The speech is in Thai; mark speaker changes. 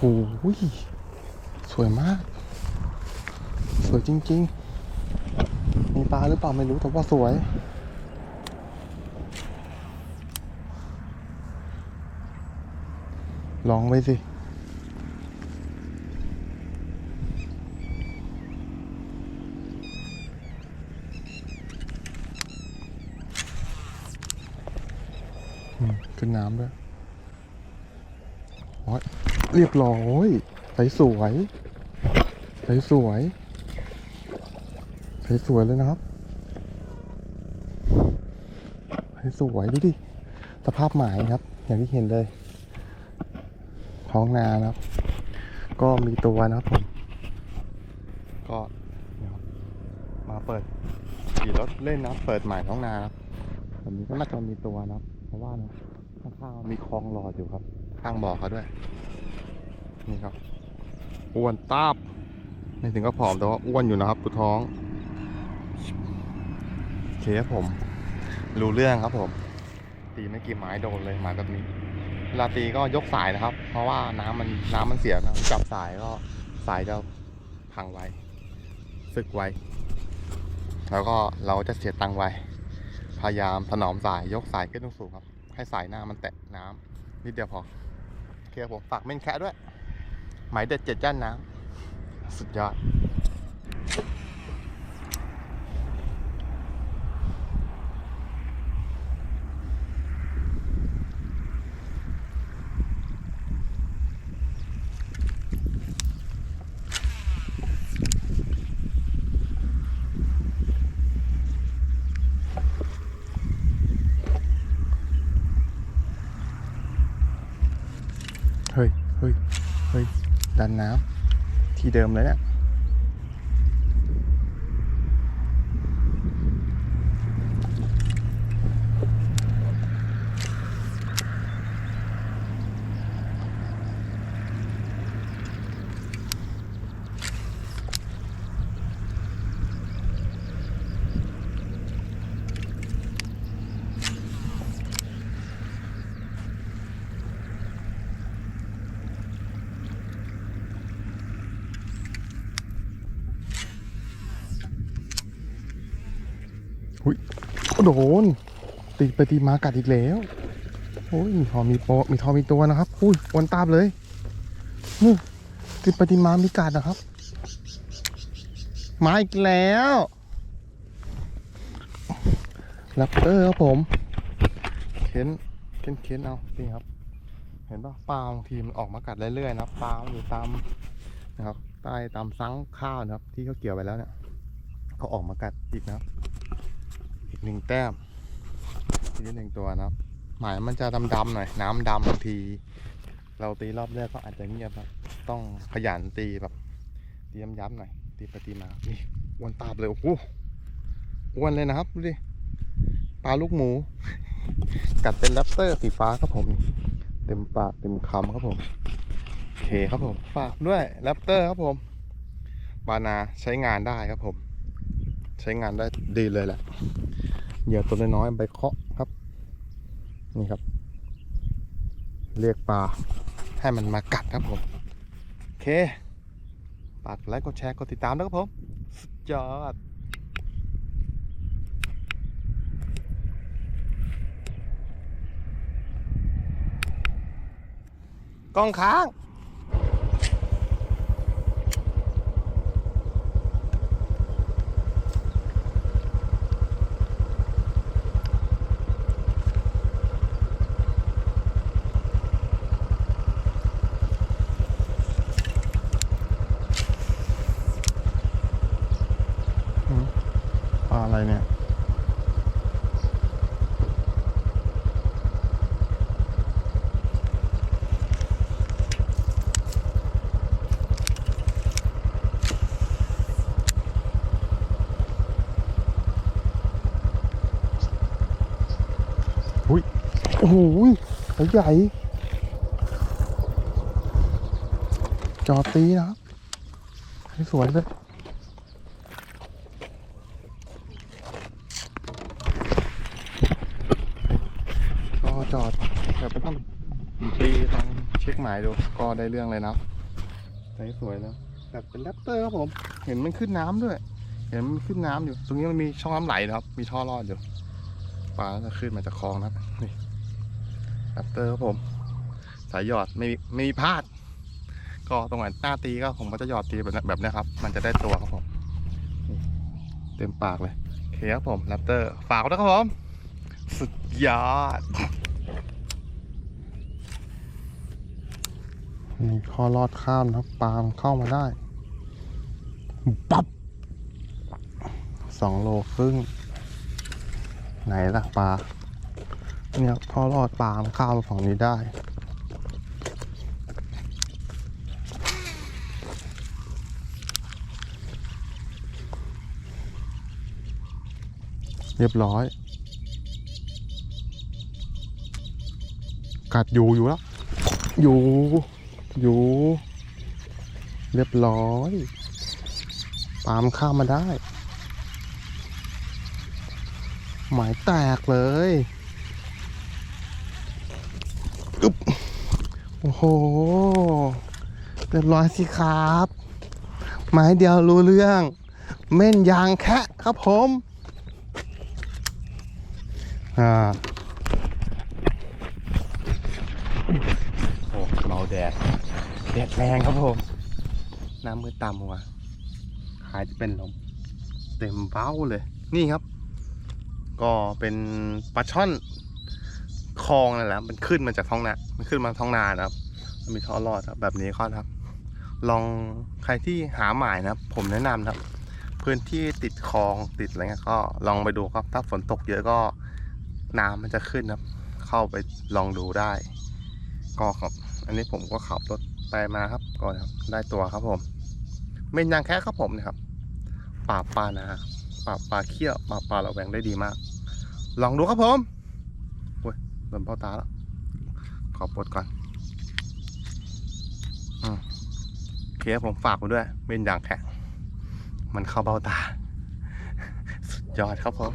Speaker 1: โอ้ยสวยมาก สวยจริง ๆ มีปลาหรือเปล่าไม่รู้แต่ว่าสวย ลองไว้สิขึ้นน้ำด้วยโอ้ย เรียบร้อยใสสวยใสสวยใสสวยเลยนะครับใสสวยดูดิสภาพหมายครับ อย่างที่เห็นเลย ท้องนานะครับ ก็มีตัวนะครับผมก็มาเปิดขี่รถเล่นนะเปิดหมายท้องนานะครับแบบนี้ก็น่าจะมีตัวนะครับ เพราะว่านะข้างๆมีคลองหลออยู่ครับ ข้างบ่อเขาด้วย นี่ครับ อ้วนตาบไม่ถึงก็ผอมแต่ว่าอ้วนอยู่นะครับตัวท้องโอเคครับผม รู้เรื่องครับผม ตีไม่กี่ไม้โดนเลยไม้แบบนี้เวลาตีก็ยกสายนะครับ เพราะว่าน้ำมันน้ำมันเสียนะจับสายก็สายจะพังไวสึกไวแล้วก็เราจะเสียตังไวพยายามถนอมสายยกสายขึ้นสูงครับ ให้สายหน้ามันแตะน้ำนิดเดียวพอเคผมฝากเม่นแคะด้วย หมายเด็ดเจ็ดจ้านน้ำสุดยอด เฮ้ย เฮ้ย เฮ้ย ดันน้ำที่เดิมเลยเนี่ย อุ้ยโดน ตีไปตีมากัดอีกแล้วโอ้ยมีทอมีโปมีทอมีตัวนะครับอุ้ยวนตามเลยนี่ตีไปตีมามีกัดนะครับ มาอีกแล้วแรปเตอร์ครับผมเข็นเข็นเข็นเอานี่ครับ เห็นปะปลาบางทีมันออกมากัดเรื่อยๆนะปลาอยู่ตามนะครับใต้ตามซังข้าวนะครับ ที่เขาเกี่ยวไปแล้วเนี่ยเขาออกมากัดอีกนะครับ หนึ่งแต้มอีกหนึ่งตัวนะครับ หมายมันจะดำๆหน่อย น้ำดำบางที เราตีรอบแรกก็อาจจะเงียบครับต้องขยันตีแบบตีย้ำๆหน่อยตีไปตีมานี่อ้วนตาบเลยโอ้โหอ้วนเลยนะครับดูดิปลาลูกหมู กัดเป็นแรปเตอร์สีฟ้าครับผม เต็มปากเต็มคำครับผมโอเคครับผมฝากด้วยแรปเตอร์ครับผมบานาใช้งานได้ครับผม ใช้งานได้ดีเลยแหละ เหยื่อตัวน้อยๆใบเคาะครับ นี่ครับ เรียกปลาให้มันมากัดครับผมโอเคฝากไลค์กดแชร์กดติดตามด้วยครับผม สุดยอดกล้องค้าง อะไรเนี่ย อุ้ย โอ้โหใหญ่ จอตีนะครับให้สวยเลย ก็จอดเดี๋ยวไปต้อง ตีลองเช็ค หมายดู ก็ได้เรื่องเลยนะใสสวยแล้วแบบเป็นแรปเตอร์ครับผม เห็นมันขึ้นน้ำด้วย เห็นมันขึ้นน้ำอยู่ ตรงนี้มันมีช่องน้ำไหลนะครับ มีท่อรอดอยู่ปลาจะขึ้นมาจากคลองนะครับนี่แรปเตอร์ครับผม สายหยอดไม่มีไม่มีพลาด ก็ตรงไหนหน้าตีก็ผมก็จะหยอดตีแบบนั้นแบบนี้ครับ มันจะได้ตัวครับผมนี่เต็มปากเลยโอเคครับผมแรปเตอร์ฝากไว้ด้วยครับผม สุดยอด นี่ข้อลอดข้ามนะปลามันเข้ามาได้ ปั๊บสองโลครึ่ง ไหนล่ะปลา เนี่ยพ่อรอดปลามันเข้ามาฝั่งนี้ได้เรียบร้อย กัดอยู่อยู่แล้ว อยู่ อยู่ เรียบร้อยปามข้ามมาได้ หมายแตกเลยอึ๊บโอ้โห เรียบร้อยสิครับ หมายเดียวรู้เรื่อง เม่นยางแคะครับผม อ่าโอ้เมาแดด ดดแรงครับผม น้ำมือต่ำหัวหายจะเป็นลมเต็มเบ้าเลย นี่ครับ ก็เป็นปลาช่อนคลองนั่นแหละมันขึ้นมาจากท้องนามันขึ้นมาท้องนานะครับ มันมีท่อรอดครับแบบนี้ก็ครับ ลองใครที่หาหมายนะครับ ผมแนะนำนะครับ พื้นที่ติดคลองติดอะไรเงี้ยก็ลองไปดูครับ ถ้าฝนตกเยอะก็น้ำมันจะขึ้นครับ เข้าไปลองดูได้ ก็ครับ อันนี้ผมก็ขับรถ ไปมาครับก็ครับ ได้ตัวครับผมเม่นยางแค่ครับผมนะครับปราบปลานะปราบปลาเขี้ยวปราบปลาระแวงได้ดีมาก ลองดูครับผมโอ้ยเริ่มเบ้าตาแล้วขอปลดก่อนอโอเคผมฝากไว้ด้วยเม่นยางแค่มันเข้าเบ้าตา สุดยอดครับผม